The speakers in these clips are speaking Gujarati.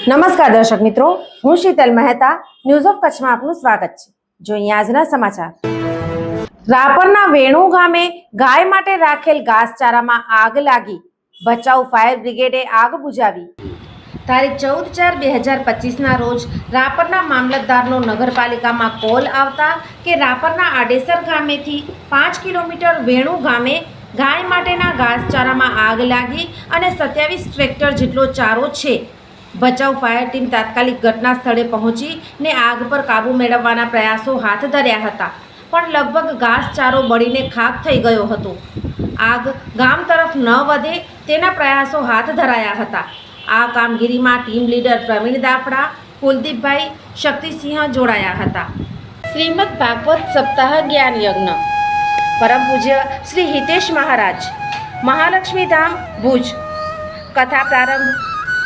નમસ્કાર દર્શક મિત્રો, હું શીતલ મહેતા ન્યૂઝ ઓફ કચ્છમાં આપનું સ્વાગત છે. જોઈએ આજના સમાચાર. રાપરના વેણુ ગામે ગાય માટે રાખેલ ઘાસચારામાં આગ લાગી. ભચાઉ ફાયર બ્રિગેડે આગ બુઝાવી તારીખ ચૌદ ચાર બે હજાર પચીસના રોજ રાપરના મામલતદારનો નગરપાલિકામાં કોલ આવતા કે રાપરના આડેસર ગામેથી પાંચ કિલોમીટર વેણુ ગામે ગાય માટેના ઘાસચારામાં આગ લાગી અને સત્યાવીસ ટ્રેક્ટર જેટલો ચારો છે. બચાવ ફાયર ટીમ તાત્કાલિક ઘટના સ્થળે પહોંચીને આગ પર કાબૂ મેળવવાના પ્રયાસો હાથ ધર્યા હતા. પણ લગભગ ઘાસચારો બળીને ખાક થઈ ગયો હતો. આગ ગામ તરફ ન વધે તેના પ્રયાસો હાથ ધરાયા હતા. આ કામગીરીમાં ટીમ લીડર પ્રવીણ દાફડા, કુલદીપભાઈ શક્તિસિંહ જોડાયા હતા. શ્રીમદ ભાગવત સપ્તાહ જ્ઞાન યજ્ઞ. પરમ પૂજ્ય શ્રી હિતેશ મહારાજ. મહાલક્ષ્મી ધામ, ભુજ. કથા પ્રારંભ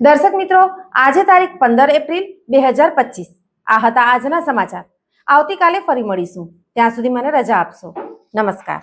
દર્શક મિત્રો, આજે તારીખ પંદર એપ્રિલ બે હજાર પચીસ. આ હતા આજના સમાચાર. આવતીકાલે ફરી મળીશું. ત્યાં સુધી મને રજા આપશો. નમસ્કાર.